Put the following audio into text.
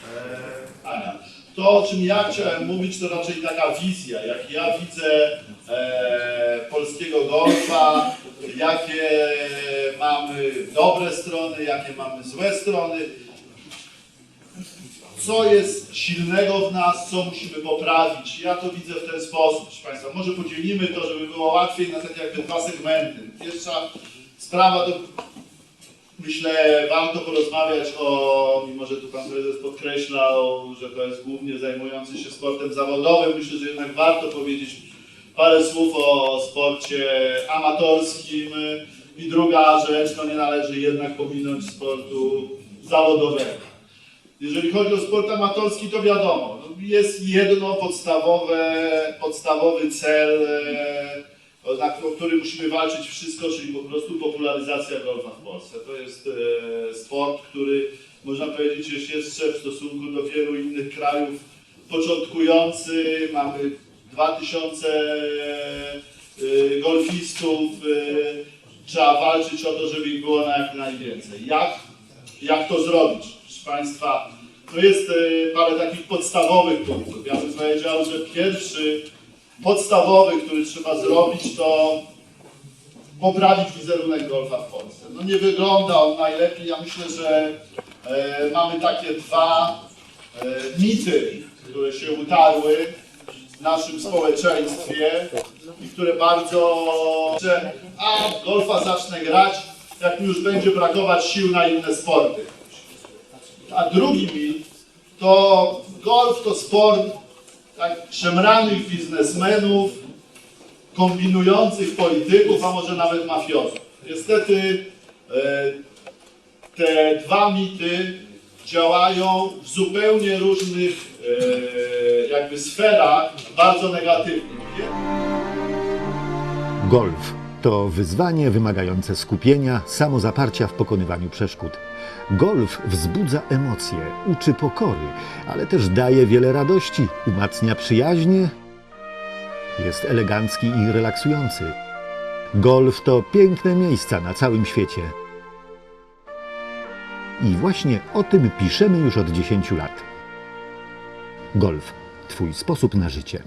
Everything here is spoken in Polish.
serdecznie. E, Ania, to o czym ja chciałem mówić to raczej taka wizja, jak ja widzę e, polskiego golfa, jakie mamy dobre strony, jakie mamy złe strony, co jest silnego w nas, co musimy poprawić. Ja to widzę w ten sposób, proszę Państwa. Może podzielimy to, żeby było łatwiej na takie jakby dwa segmenty. Pierwsza sprawa to myślę warto porozmawiać o, mimo że tu Pan Prezes podkreślał, że to jest głównie zajmujący się sportem zawodowym, myślę, że jednak warto powiedzieć parę słów o sporcie amatorskim. I druga rzecz, no nie należy jednak pominąć sportu zawodowego. Jeżeli chodzi o sport amatorski, to wiadomo, no jest jedno podstawowe, podstawowy cel, e, o który musimy walczyć wszystko, czyli po prostu popularyzacja golfa w Polsce. To jest e, sport, który można powiedzieć jest jeszcze w stosunku do wielu innych krajów początkujący. Mamy 2000 e, golfistów. E, trzeba walczyć o to, żeby ich było na jak najwięcej. Jak, jak to zrobić? Proszę Państwa, to jest parę takich podstawowych punktów. Ja bym powiedział, że pierwszy podstawowy, który trzeba zrobić, to poprawić wizerunek golfa w Polsce. No nie wygląda on najlepiej. Ja myślę, że e, mamy takie dwa e, mity, które się utarły w naszym społeczeństwie i które bardzo, że a golfa zacznę grać, jak mi już będzie brakować sił na inne sporty. A drugi mit to golf to sport tak szemranych biznesmenów, kombinujących polityków, a może nawet mafiozów. Niestety e, te dwa mity działają w zupełnie różnych e, jakby sferach bardzo negatywnie. Golf to wyzwanie wymagające skupienia, samozaparcia w pokonywaniu przeszkód. Golf wzbudza emocje, uczy pokory, ale też daje wiele radości, umacnia przyjaźnie, jest elegancki i relaksujący. Golf to piękne miejsca na całym świecie. I właśnie o tym piszemy już od 10 lat. Golf Twój sposób na życie.